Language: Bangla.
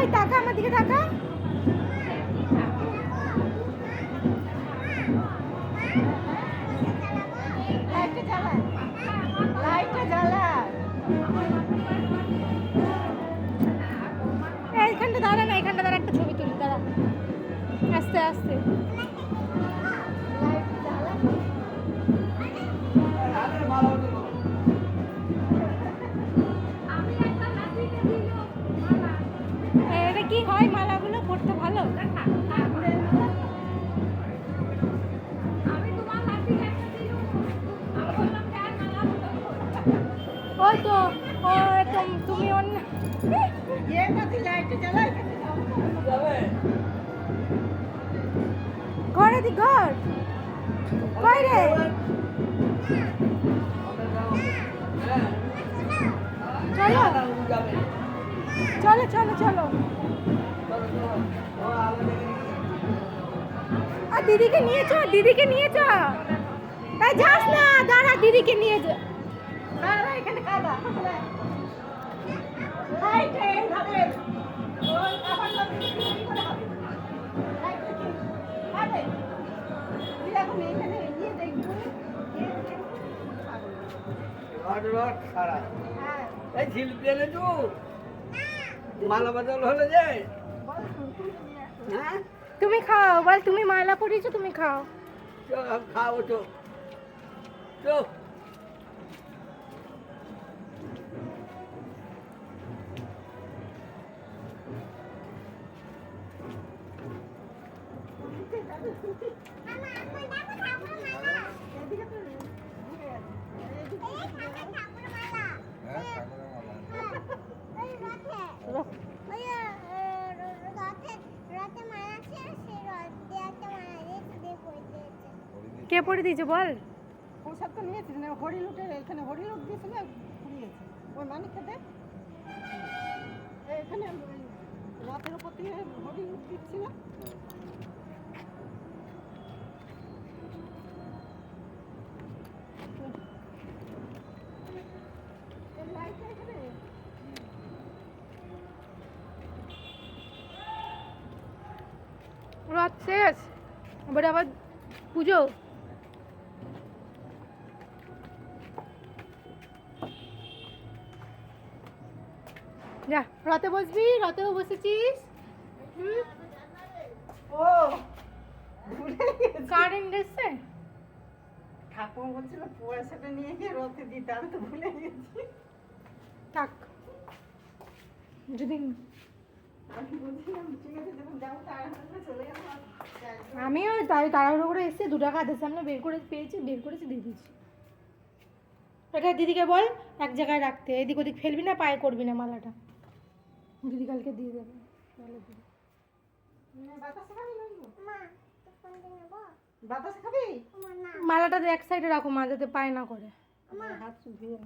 ওই তাকা আমার দিকে, তাকা। এইখানটা দাঁড়ান, এইখানটা দাঁড়া একটা ছবি তুলি দাঁড়া আস্তে আস্তে। হয় মালাগুলো পড়তে ভালো? ওই তো তুমি অন্য ঘরে দি, ঘর। বাইরে চলো। চলো চলো চলো। আর দিদিকে নিয়ে চ দিদিকে নিয়ে চ যাস না দাঁড়া দিদিকে নিয়ে যা। দাঁড়া এখানে কাদা হ্যাঁ। এই শিল্পী এনে তো। মালা বদল হলে যে। হ্যাঁ? তুমি খাও বল তুমি মালা পরিয়েছো তুমি খাও। খাও তো। তো এদিকে তো ঘুরে আছে এদিকে কে পরে দিয়েছে বল? প্রসাদ তো নিয়েছিস না হরিলুটের এখানে হরিলুট দিয়েছিল ঘুরিয়েছে ওই মানিক খেতে? এখানে রাতের উপর হরিলুট দিচ্ছিল এই লাইটটা এখানে রাত শেষ। এবারে আবার পুজো? যা রথে বসবি রথেও বসেছিস? ও কারেন্ট এসছে? ঠাকুর বলছিল পয়সাটা নিয়ে গিয়ে রথে দিতে আমি তো ভুলে গেছি। থাক। যদি আমি। আমিও তাই তাড়াহুড়ো করে এসে দু টাকা হাতের সামনে বের করে পেয়েছি বের করেছি দিয়ে দিয়েছি। এটা দিদিকে বল এক জায়গায় রাখতে। এদিক ওদিক ফেলবি না পায়ে করবি না মালাটা। দিদি কালকে দিয়ে দেবে। তাহলে দিদি বাতাসে খাবি নাকি? বাতাসে খাবি? মালাটা এক সাইডে রাখো মা যাতে পায়ে না করে। আমার হাত শুকিয়ে